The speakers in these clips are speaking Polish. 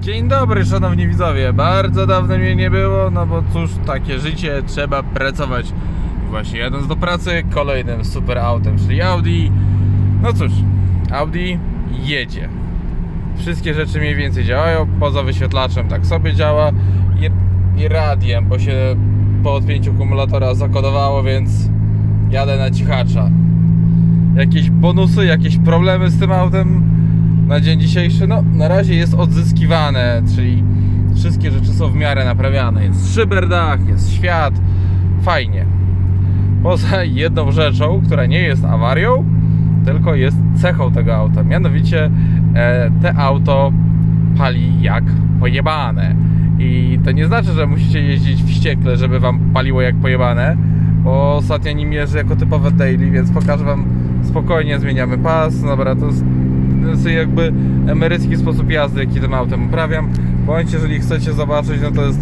Dzień dobry, szanowni widzowie. Bardzo dawno mnie nie było, no bo cóż, takie życie, trzeba pracować. Właśnie jadąc do pracy, kolejnym super autem, czyli Audi. No cóż, Audi jedzie. Wszystkie rzeczy mniej więcej działają, poza wyświetlaczem tak sobie działa i, i radiem, bo się po odpięciu akumulatora zakodowało, więc jadę na cichacza. Jakieś bonusy, jakieś problemy z tym autem na dzień dzisiejszy? No, na razie jest odzyskiwane, czyli wszystkie rzeczy są w miarę naprawiane. Jest szyberdach, jest świat, fajnie. Poza jedną rzeczą, która nie jest awarią, tylko jest cechą tego auta. Mianowicie e, te auto pali jak pojebane. I to nie znaczy, że musicie jeździć wściekle, żeby wam paliło jak pojebane, bo ostatnio nim jeżdżę jako typowe daily, więc pokażę wam spokojnie, zmieniamy pas. Dobra, to jest, jest jakby emerycki sposób jazdy, jaki tym autem uprawiam. Bądź jeżeli chcecie zobaczyć, no to jest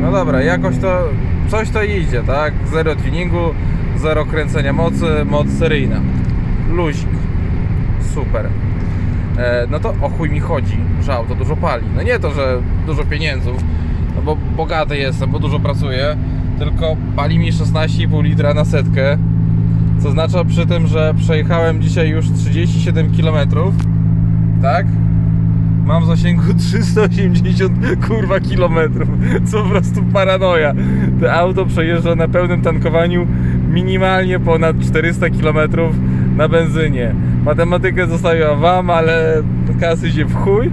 No dobra, jakoś to coś to idzie, tak? Zero tuningu, zero kręcenia mocy, moc seryjna. Luzik. Super. E, no to o chuj mi chodzi, że auto dużo pali. No nie to, że dużo pieniędzów, no bo bogaty jestem, bo dużo pracuję, tylko pali mi 16,5 litra na setkę. Co oznacza przy tym, że przejechałem dzisiaj już 37 km, tak? Mam w zasięgu 380 kurwa kilometrów, co po prostu paranoja. To auto przejeżdża na pełnym tankowaniu minimalnie ponad 400 kilometrów na benzynie. Matematykę zostawiam wam, ale kasy się w chuj.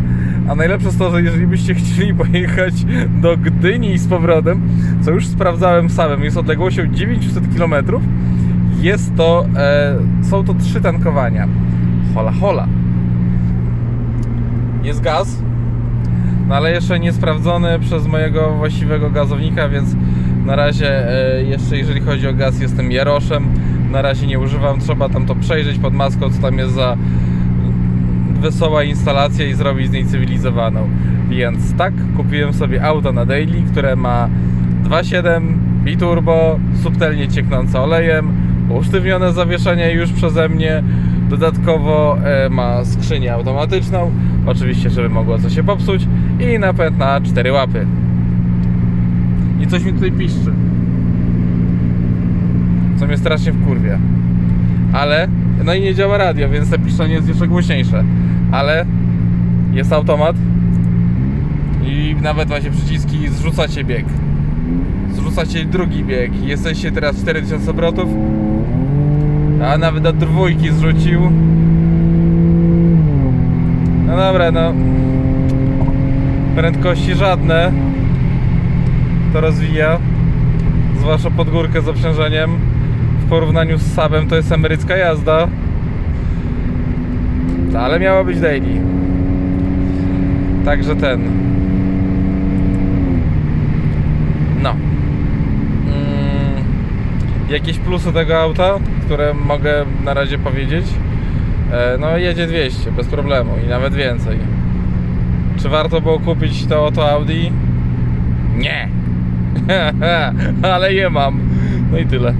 A najlepsze jest to, że jeżeli byście chcieli pojechać do Gdyni z powrotem, co już sprawdzałem samym, jest odległością 900 km, jest to, e, są to trzy tankowania. Hola hola jest gaz, no ale jeszcze nie sprawdzony przez mojego właściwego gazownika, więc na razie e, jeszcze jeżeli chodzi o gaz jestem Jaroszem, na razie nie używam, trzeba tam to przejrzeć pod maską, co tam jest za wesoła instalacja i zrobić z niej cywilizowaną. Więc tak, kupiłem sobie auto na daily, które ma 2.7 biturbo, subtelnie cieknące olejem, usztywnione zawieszenie już przeze mnie, dodatkowo e, ma skrzynię automatyczną, oczywiście, żeby mogło coś się popsuć i napęd na 4 łapy. I coś mi tutaj piszczy. Co mnie strasznie wkurwia. Ale, no i nie działa radio, więc te piszczenie jest jeszcze głośniejsze. Ale jest automat i nawet macie przyciski zrzucacie bieg. Zrzucacie drugi bieg. Jesteście teraz 4000 obrotów. A nawet do dwójki zrzucił. No dobra, no. Prędkości żadne. To rozwija. Zwłaszcza pod górkę z obciążeniem. Porównaniu z Sabem to jest emerycka jazda. Ale miała być daily. Także ten. No. Mm, jakieś plusy tego auta, które mogę na razie powiedzieć. E, No jedzie 200 bez problemu i nawet więcej. Czy warto było kupić to oto Audi? Nie. Ale je mam. No i tyle.